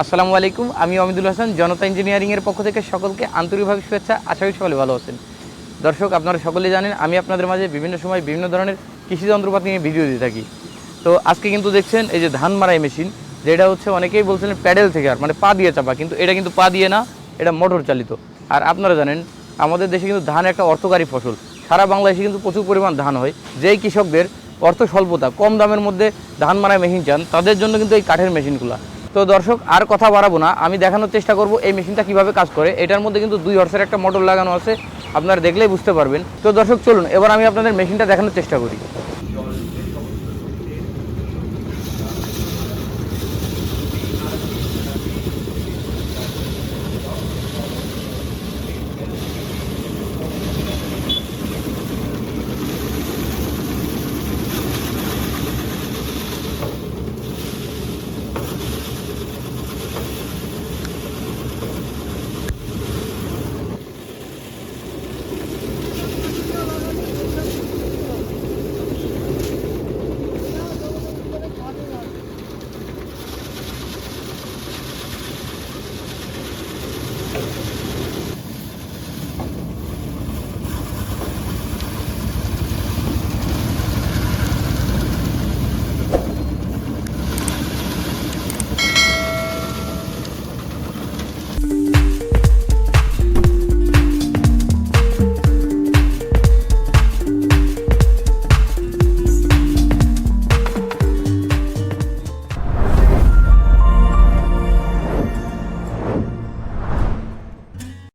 আসসালামু আলাইকুম, আমি অমিদুল হাসান, জনতা ইঞ্জিনিয়ারিংয়ের পক্ষ থেকে সকলকে আন্তরিকভাবে শুভেচ্ছা। আশা করি সকলে ভালো আছেন। দর্শক, আপনারা সকলে জানেন, আমি আপনাদের মাঝে বিভিন্ন সময় বিভিন্ন ধরনের কৃষি যন্ত্রপাতি নিয়ে ভিডিও দিয়ে থাকি। তো আজকে কিন্তু দেখছেন, এই যে ধান মারাই মেশিন যেটা হচ্ছে অনেকেই বলছিলেন প্যাডেল থেকে, আর মানে পা দিয়ে চাপা, কিন্তু এটা কিন্তু পা দিয়ে না, এটা মোটর চালিত। আর আপনারা জানেন, আমাদের দেশে কিন্তু ধান একটা অর্থকারী ফসল। সারা বাংলাদেশে কিন্তু প্রচুর পরিমাণ ধান হয়। যেই কৃষকদের অর্থ স্বল্পতা, কম দামের মধ্যে ধান মারাই মেশিন চান, তাদের জন্য কিন্তু এই কাঠের মেশিনগুলো তো দর্শক, আর কথা বাড়াবো না। আমি দেখানোর চেষ্টা করব এই মেশিনটা কীভাবে কাজ করে। এটার মধ্যে কিন্তু দুই হর্সের একটা মোটর লাগানো আছে। আপনারা দেখলেই বুঝতে পারবেন। তো দর্শক, চলুন, এবার আমি আপনাদের মেশিনটা দেখানোর চেষ্টা করি।